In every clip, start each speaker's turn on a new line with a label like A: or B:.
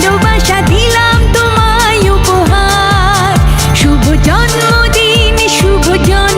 A: ভালোবাসা দিলাম তোমায় উপহার। শুভ জন্মদিন শুভ জন্ম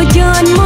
A: Your